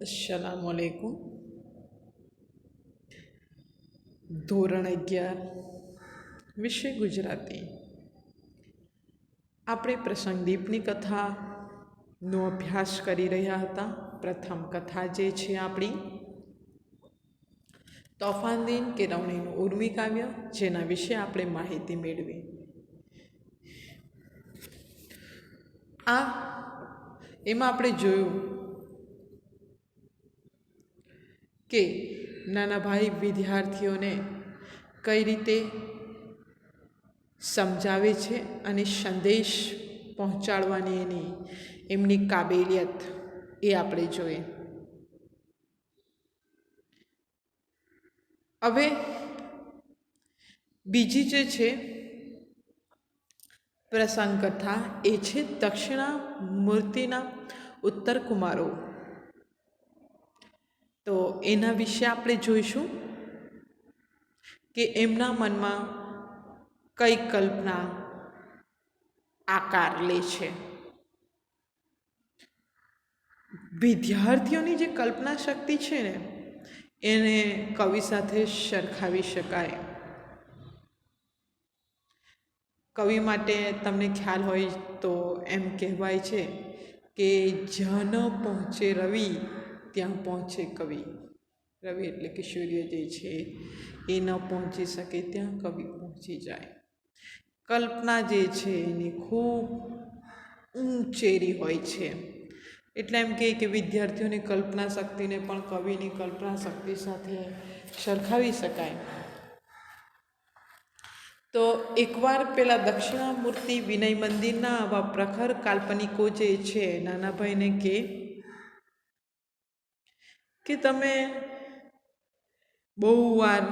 અસલામુઅલૈકુમ ધોરણ અગિયાર, વિષય ગુજરાતી. આપણે પ્રસંગદીપની કથાનો અભ્યાસ કરી રહ્યા હતા. પ્રથમ કથા જે છે આપણી તોફાનદીન કેરવણીનું ઉર્મી કાવ્ય, જેના વિશે આપણે માહિતી મેળવી. આ, એમાં આપણે જોયું કે નાના ભાઈ વિદ્યાર્થીઓને કઈ રીતે સમજાવે છે અને સંદેશ પહોંચાડવાની એની, એમની કાબેલિયત એ આપણે જોઈએ. હવે બીજી જે છે પ્રસંગ કથા એ છે દક્ષિણા મૂર્તિના ઉત્તર કુમારો તો એના વિશે આપણે જોઈશું કે એમના મનમાં કઈ કલ્પના આકાર લે છે. વિદ્યાર્થીઓની જે કલ્પના શક્તિ છે ને, એને કવિ સાથે સરખાવી શકાય. કવિ માટે તમને ખ્યાલ હોય તો એમ કહેવાય છે કે જ્યાં પહોંચે રવિ ત્યાં પહોંચે કવિ. રવિ એટલે કે સૂર્ય જે છે, એ ન પહોંચી શકે ત્યાં કવિ પહોંચી જાય. કલ્પના જે છે, એની ખૂબ ઊંચેરી હોય છે. એટલે એમ કહે કે વિદ્યાર્થીઓની કલ્પના શક્તિને પણ કવિની કલ્પના શક્તિ સાથે સરખાવી શકાય. તો એકવાર પેલા દક્ષિણામૂર્તિ વિનય મંદિરના આવા પ્રખર કાલ્પનિકો જે છે નાના ભાઈને કે કે તમે બહુ વાર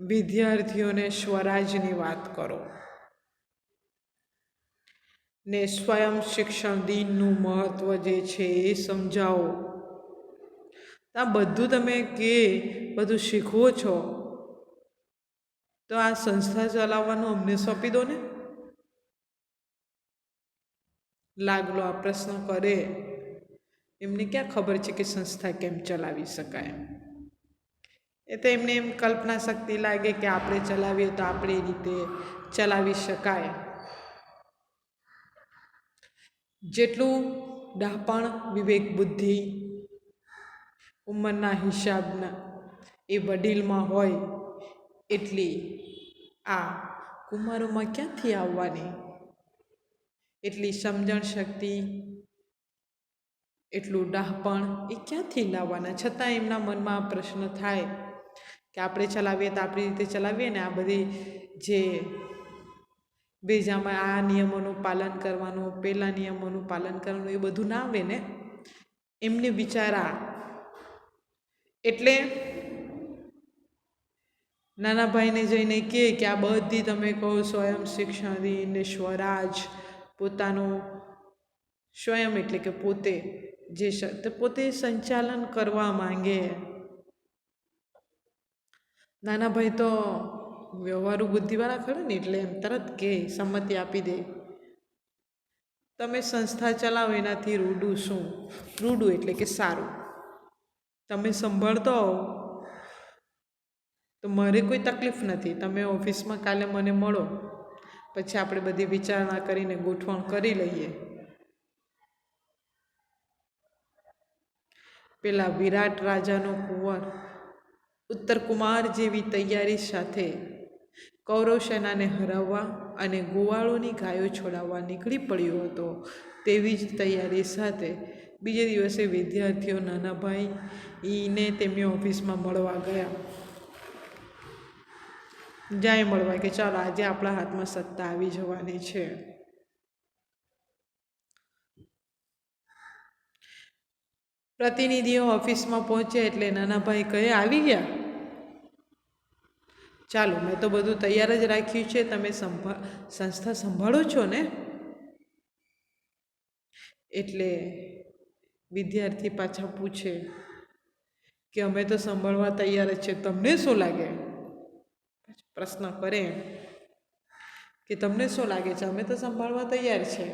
વિદ્યાર્થીઓને સ્વરાજની વાત કરો. ને સ્વયં શિક્ષણ દિનનું મહત્ત્વ જે છે એ સમજાવો. આ બધું તમે કે બધું શીખવો છો, તો આ સંસ્થા ચલાવવાનું અમને સોંપી દો ને. લાગલો આ પ્રશ્ન કરે. એમને ક્યાં ખબર છે કે સંસ્થા કેમ ચલાવી શકાય? એ તો એમને એમ કલ્પના શક્તિ લાગે કે આપણે ચલાવીએ તો આપણી રીતે ચલાવી શકાય. જેટલું ડાપણ, વિવેક, બુદ્ધિ ઉંમરના હિસાબના એ વડીલમાં હોય, એટલી આ કુમારોમાં ક્યાંથી આવવાની? એટલી સમજણ શક્તિ એટલું ડાહપણ એ ક્યાંથી લાવવાના? છતાં એમના મનમાં પ્રશ્ન થાય કે આપણે ચલાવીએ તો આપણી રીતે ચલાવીએ ને આ બધી જે બીજામાં આ નિયમોનું પાલન કરવાનું, પેલા નિયમોનું પાલન કરવાનું એ બધું ના આવે ને, એમને વિચારા. એટલે નાના ભાઈને જઈને કહે કે આ બધી તમે કહો સ્વયં શિક્ષણ ને સ્વરાજ પોતાનું, સ્વયં એટલે કે પોતે જે પોતે સંચાલન કરવા માંગે. નાના ભાઈ તો વ્યવહારુ બુદ્ધિવાળા ખરે ને એટલે એમ તરત કે, સંમતિ આપી દે. તમે સંસ્થા ચલાવો, એનાથી રૂડું શું? રૂડું એટલે કે સારું. તમે સંભાળતો હો તો મારે કોઈ તકલીફ નથી. તમે ઓફિસમાં કાલે મને મળો. પછી આપણે બધી વિચારણા કરીને ગોઠવણ કરી લઈએ. પેલા વિરાટ રાજાનો કુંવર, ઉત્તર કુમાર જેવી તૈયારી સાથે કૌરવ સેનાને હરાવવા અને ગોવાળોની ગાયો છોડાવવા નીકળી પડ્યો હતો. તેવી જ તૈયારી સાથે બીજે દિવસે વિદ્યાર્થીઓ નાના ભાઈ ઈને તેમની ઓફિસમાં મળવા ગયા. જાય મળવા કે ચાલો આજે આપણા હાથમાં સત્તા આવી જવાની છે. પ્રતિનિધિઓ ઓફિસમાં પહોંચે એટલે નાનાભાઈ કહે, આવી ગયા? ચાલો, મેં તો બધું તૈયાર જ રાખ્યું છે. તમે સંભા, સંસ્થા સંભાળો છો ને? એટલે વિદ્યાર્થી પાછા પૂછે કે, અમે તો સંભાળવા તૈયાર જ છે. તમને શું લાગે? પ્રશ્ન કરે કે, તમને શું લાગે છે? અમે તો સંભાળવા તૈયાર છે.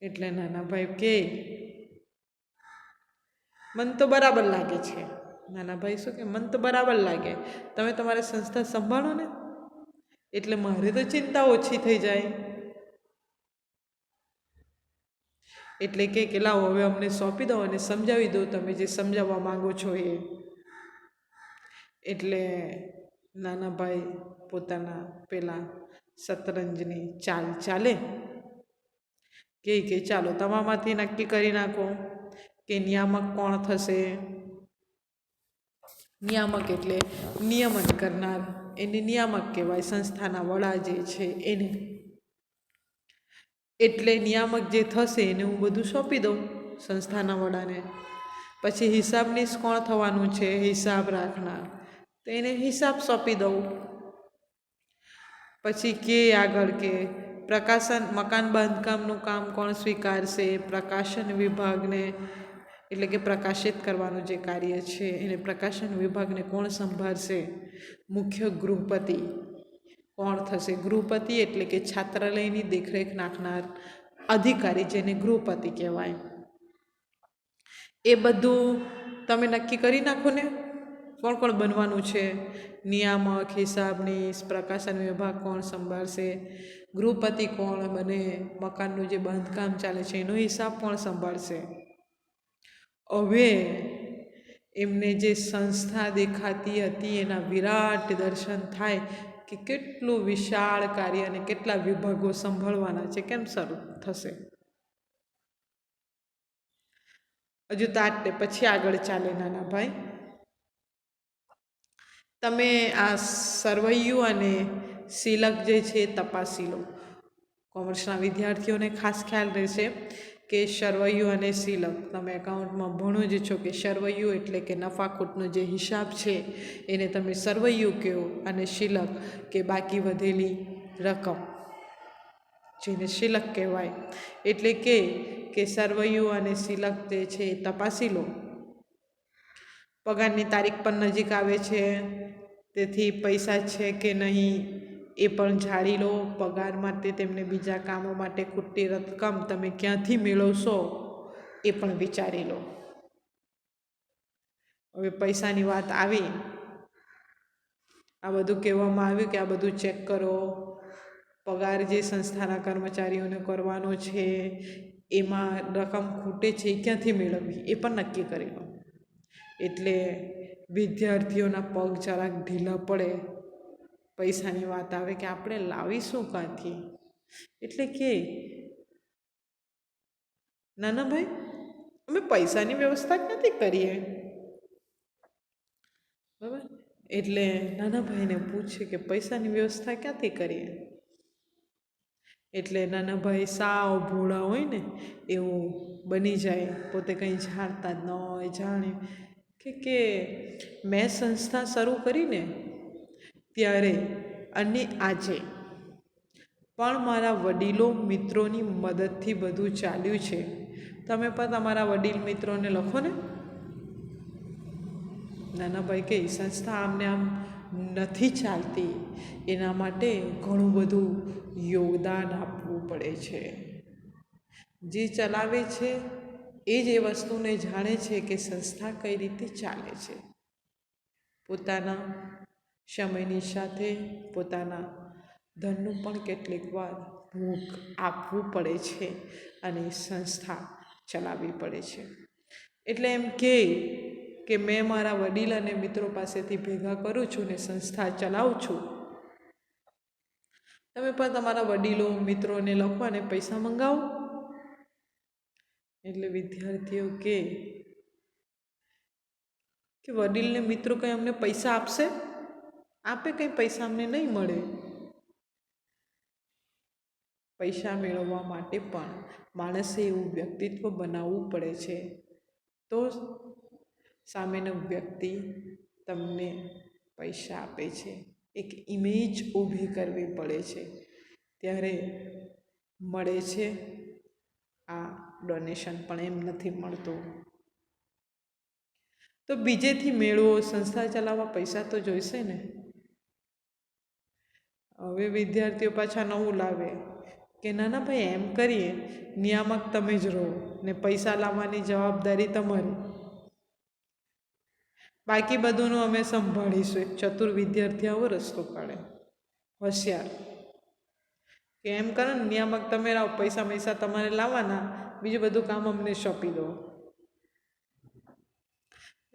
એટલે નાના ભાઈ કે મન તો બરાબર લાગે છે. નાના ભાઈ શું કે, મન તો બરાબર લાગે. તમે તમારી સંસ્થા સંભાળો ને. એટલે મારી તો ચિંતા ઓછી થઈ જાય. એટલે કે કે, લાવો, હવે અમને સોંપી દો અને સમજાવી દો તમે જે સમજાવવા માંગો છો એ. એટલે નાના ભાઈ પોતાના પેલા શતરંજની ચાલ ચાલે. કે ચાલો તમામાંથી નક્કી કરી નાખો. કે નિયામક કોણ થશે? નિયામક એટલે નિયમન કરનાર. એને નિયામક કહેવાય. સંસ્થાના વડા જે છે એને. એટલે નિયામક જે થશે એને હું બધું સોંપી દઉં સંસ્થાના વડાને. પછી હિસાબનીશ કોણ થવાનું છે? હિસાબ રાખનાર. તો એને હિસાબ સોંપી દઉં. પછી કે આગળ કે પ્રકાશન, મકાન બાંધકામનું કામ કોણ સ્વીકારશે? પ્રકાશન વિભાગને એટલે કે પ્રકાશિત કરવાનું જે કાર્ય છે, એને પ્રકાશન વિભાગને કોણ સંભાળશે? મુખ્ય ગૃહપતિ. કોણ થશે? ગૃહપતિ એટલે કે છાત્રાલયની દેખરેખ નાખનાર અધિકારી જેને ગૃહપતિ કહેવાય. એ બધું તમે નક્કી કરી નાખો ને? કોણ કોણ બનવાનું છે? નિયામક, હિસાબનીશ, પ્રકાશન વિભાગ કોણ સંભાળશે? ગૃહપતિ કોણ બને? મકાનનું જે બાંધકામ ચાલે છે, એનો હિસાબ કોણ સંભાળશે? હવે એમને જે સંસ્થા દેખાતી હતી, એના વિરાટ દર્શન થાય કે કેટલું વિશાળ કાર્ય અને કેટલા વિભાગો સંભાળવાના છે, કેમ શરૂ થશે? હજુ તાટને પછી આગળ ચાલે નાના ભાઈ. તમે આ સરવૈયું અને સિલક જે છે તપાસી લો. કોમર્સના વિદ્યાર્થીઓને ખાસ ખ્યાલ રહેશે. કે શરવૈયું અને સિલક તમે એકાઉન્ટમાં ભણો જ છો કે શરવૈયું એટલે કે નફાખોટનો જે હિસાબ છે, એને તમે સરવૈયું કહો અને શિલક કે બાકી વધેલી રકમ, જેને શિલક કહેવાય. એટલે કે કે સરવૈયું અને સિલક જે છે એ તપાસી લો. પગારની તારીખ પણ નજીક આવે છે, તેથી પૈસા છે કે નહીં એ પણ જાળી લો, પગાર માટે તેમને બીજા કામો માટે ખૂટતી રકમ તમે ક્યાંથી મેળવશો એ પણ વિચારી લો. હવે પૈસાની વાત આવી. આ બધું કહેવામાં આવ્યું કે આ બધું ચેક કરો. પગાર જે સંસ્થાના કર્મચારીઓને કરવાનો છે, એમાં રકમ ખૂટે છે એ ક્યાંથી મેળવવી એ પણ નક્કી કરી લો. એટલે વિદ્યાર્થીઓના પગ જરાક ઢીલા પડે. પૈસાની વાત આવે કે આપણે લાવીશું ક્યાંથી એટલે કે, નાના ભાઈ, અમે પૈસાની વ્યવસ્થા ક્યાંથી કરીએ. બરાબર? એટલે નાના ભાઈને પૂછે કે પૈસાની વ્યવસ્થા ક્યાંથી કરીએ? એટલે નાના ભાઈ સાવ ભોળા હોય ને, એવું બની જાય, પોતે કંઈ જાણતા જ ન હોય, જાણે. કે કે, મેં સંસ્થા શરૂ કરીને ત્યારે અને આજે. પણ મારા વડીલો મિત્રોની મદદથી બધું ચાલ્યું છે. તમે પણ તમારા વડીલ મિત્રોને લખો ને. નાના ભાઈ કે સંસ્થા આમને આમ નથી ચાલતી. એના માટે ઘણું બધું યોગદાન આપવું પડે છે. જે ચલાવે છે, એ જ એ વસ્તુને જાણે છે કે સંસ્થા કઈ રીતે ચાલે છે. પોતાના સમયની સાથે પોતાના ધનનું પણ કેટલીક વાર ભૂખ આપવું પડે છે અને સંસ્થા ચલાવવી પડે છે. એટલે એમ કે કે મેં મારા વડીલ અને મિત્રો પાસેથી ભેગા કરું છું ને સંસ્થા ચલાવું છું. તમે પણ તમારા વડીલો, મિત્રોને લખો અને પૈસા મંગાવો. એટલે વિદ્યાર્થીઓ કે વડીલને મિત્રો કંઈ અમને પૈસા આપશે? આપે કંઈ પૈસા અમને નહીં મળે. પૈસા મેળવવા માટે પણ માણસે એવું વ્યક્તિત્વ બનાવવું પડે છે. તો સામેનો વ્યક્તિ તમને પૈસા આપે છે. એક ઇમેજ ઊભી કરવી પડે છે. ત્યારે મળે છે. આ ડોનેશન પણ એમ નથી મળતું. તો બીજેથી મેળવો, સંસ્થા ચલાવવા પૈસા તો જોઈશે ને? હવે વિદ્યાર્થીઓ પાછા નવું લાવે. કે ના ના ભાઈ, એમ કરીએ, નિયામક તમે જ રહો ને પૈસા લાવવાની જવાબદારી તમારી. બાકી બધુંનું અમે સંભાળીશું. એક ચતુર વિદ્યાર્થી આવો રસ્તો કાઢે. હોશિયાર. કે એમ કરો ને, નિયામક તમે રહો પૈસા પૈસા તમારે લાવવાના, બીજું બધું કામ અમને સોંપી દો.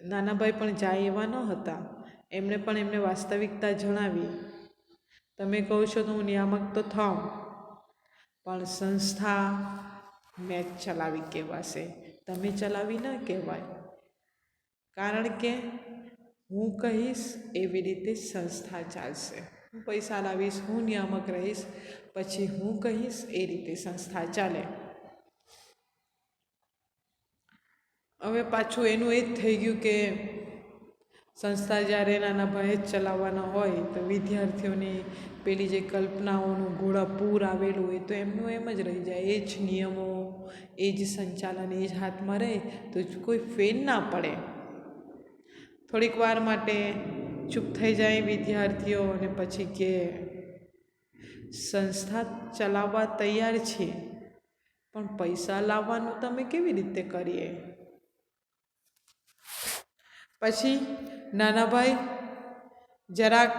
નાનાભાઈ પણ જાય એવા ન હતા. એમણે પણ એમને વાસ્તવિકતા જણાવી. તમે કહો છો તો હું નિયામક તો થાઉં. પણ સંસ્થા મેં ચલાવી કહેવાશે. તમે ચલાવી ન કહેવાય. કારણ કે હું કહીશ એવી રીતે સંસ્થા ચાલશે. હું પૈસા લાવીશ, હું નિયામક રહીશ, પછી હું કહીશ એ રીતે સંસ્થા ચાલે. હવે પાછું એનું એ જ થઈ ગયું કે સંસ્થા જ્યારે નાના ભાઈ જ ચલાવવાના હોય તો વિદ્યાર્થીઓની પેલી જે કલ્પનાઓનું ઘોડાપૂર આવેલું હોય તો એમનું એમ જ રહી જાય. એ જ નિયમો, એ જ સંચાલન, એ જ હાથમાં રહે તો કોઈ ફેન ના પડે. થોડીક વાર માટે ચૂપ થઈ જાય વિદ્યાર્થીઓ અને પછી કે સંસ્થા ચલાવવા તૈયાર છે, પણ પૈસા લાવવાનું તમે કેવી રીતે કરીએ? પછી નાનાભાઈ, જરાક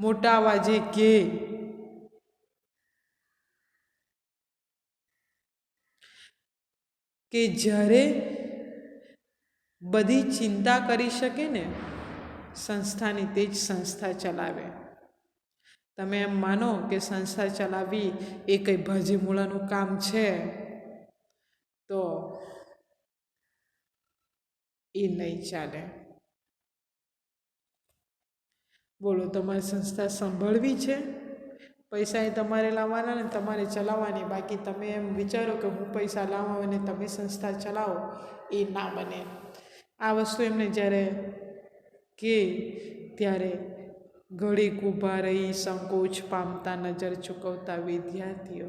મોટા અવાજે કે કે જ્યારે બધી ચિંતા કરી શકે ને, સંસ્થાની તે જ સંસ્થા ચલાવે. તમે એમ માનો કે સંસ્થા ચલાવવી એ કંઈ ભાજીમૂળાનું કામ છે? તો એ નહીં ચાલે. બોલો, તમારે સંસ્થા સંભાળવી છે? પૈસા એ તમારે લાવવાના ને તમારે ચલાવવાની. બાકી તમે એમ વિચારો કે હું પૈસા લાવું અને તમે સંસ્થા ચલાવો, એ ના બને. આ વસ્તુ એમને જ્યારે કે ત્યારે ઘડીક ઊભા રહી સંકોચ પામતા નજર ચૂકવતા વિદ્યાર્થીઓ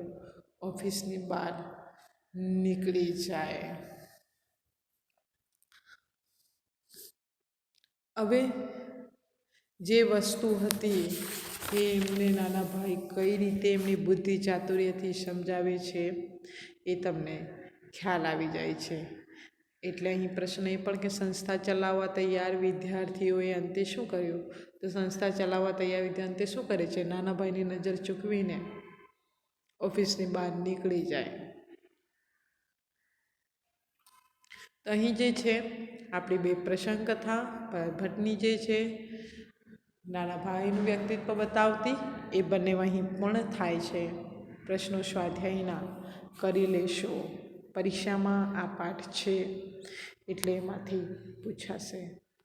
ઓફિસની બહાર નીકળી જાય. હવે જે વસ્તુ હતી એ એમને નાના ભાઈ કઈ રીતે એમની બુદ્ધિ ચાતુર્યથી સમજાવે છે એ તમને ખ્યાલ આવી જાય છે. એટલે અહીં પ્રશ્ન એ પણ કે સંસ્થા ચલાવવા તૈયાર વિદ્યાર્થીઓએ અંતે શું કર્યું? તો સંસ્થા ચલાવવા તૈયાર વિદ્યાર્થી અંતે શું કરે છે? નાના ભાઈની નજર ચૂકવીને ઓફિસની બહાર નીકળી જાય. અહીં જે છે, આપણી બે પ્રસંગ કથા ભટ્ટની જે છે, નાના ભાઈનું વ્યક્તિત્વ બતાવતી, એ બંને અહીં પૂર્ણ થાય છે. પ્રશ્નો સ્વાધ્યાયના કરી લેશો. પરીક્ષામાં આ પાઠ છે, એટલે એમાંથી પૂછાશે.